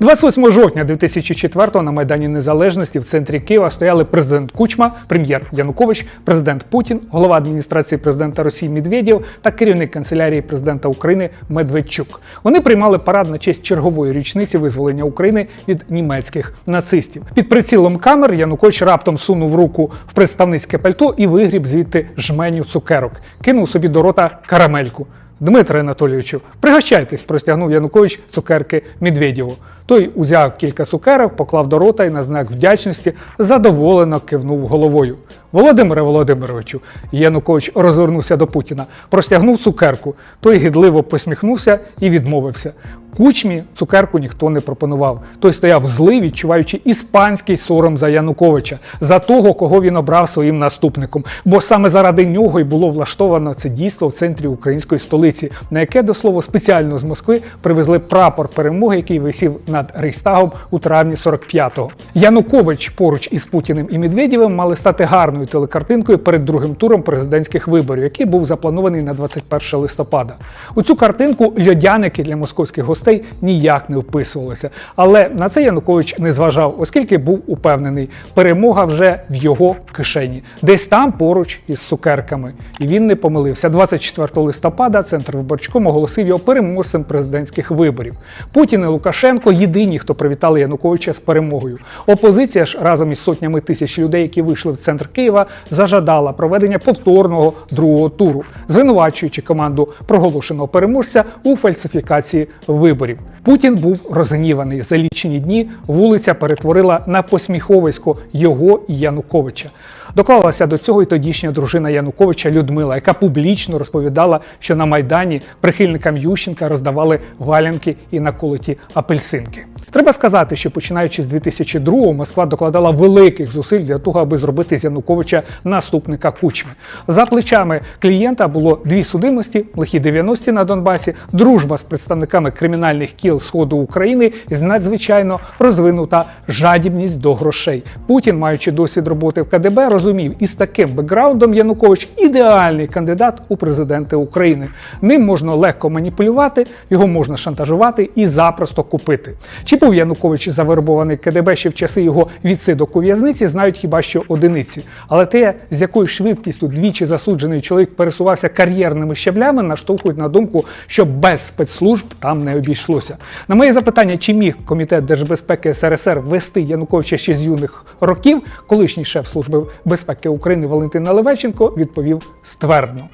28 жовтня 2004 на Майдані Незалежності в центрі Києва стояли президент Кучма, прем'єр Янукович, президент Путін, голова адміністрації президента Росії Медведєв та керівник канцелярії президента України Медведчук. Вони приймали парад на честь чергової річниці визволення України від німецьких нацистів. Під прицілом камер Янукович раптом сунув руку в представницьке пальто і вигріб звідти жменю цукерок, кинув собі до рота карамельку. Дмитре Анатолійовичу, пригощайтесь, простягнув Янукович цукерки Медведєву. Той узяв кілька цукерок, поклав до рота і на знак вдячності задоволено кивнув головою. Володимире Володимировичу, Янукович розвернувся до Путіна, простягнув цукерку. Той гідливо посміхнувся і відмовився. Кучмі цукерку ніхто не пропонував. Той стояв злий, відчуваючи іспанський сором за Януковича, за того, кого він обрав своїм наступником. Бо саме заради нього й було влаштовано це дійство в центрі української столиці, на яке до слова спеціально з Москви привезли прапор перемоги, який висів над Рейхстагом у травні 45-го. Янукович поруч із Путіним і Медведєвим мали стати гарною телекартинкою перед другим туром президентських виборів, який був запланований на 21 листопада. У цю картинку льодяники для московських гостей ніяк не вписувалися. Але на це Янукович не зважав, оскільки був упевнений, перемога вже в його кишені, десь там поруч із цукерками. І він не помилився. 24 листопада центр виборчком оголосив його переможцем президентських виборів. Путін і Лукашенко єдині, хто привітали Януковича з перемогою. Опозиція ж разом із сотнями тисяч людей, які вийшли в центр Києва, зажадала проведення повторного другого туру, звинувачуючи команду проголошеного переможця у фальсифікації виборів виборів. Путін був розгніваний. За лічені дні вулиця перетворила на посміховисько його і Януковича. Доклалася до цього і тодішня дружина Януковича Людмила, яка публічно розповідала, що на майдані прихильникам Ющенка роздавали валянки і наколоті апельсинки. Треба сказати, що починаючи з 2002-го Москва докладала великих зусиль для того, аби зробити з Януковича наступника кучми. За плечами клієнта було дві судимості, лихі 90-ті на Донбасі, дружба з представниками кримінальних кіл Сходу України і надзвичайно розвинута жадібність до грошей. Путін, маючи досвід роботи в КДБ, розумів, із таким бекграундом Янукович ідеальний кандидат у президенти України. Ним можна легко маніпулювати, його можна шантажувати і запросто купити. Чи був Янукович завербований КДБ ще в часи його відсидок у в'язниці, знають хіба що одиниці. Але те, з якою швидкістю двічі засуджений чоловік пересувався кар'єрними щаблями, наштовхують на думку, що без спецслужб там не обійшлося. На моє запитання, чи міг комітет держбезпеки СРСР вести Януковича ще з юних років, колишній шеф служби безпеки України Валентин Наливайченко відповів ствердно.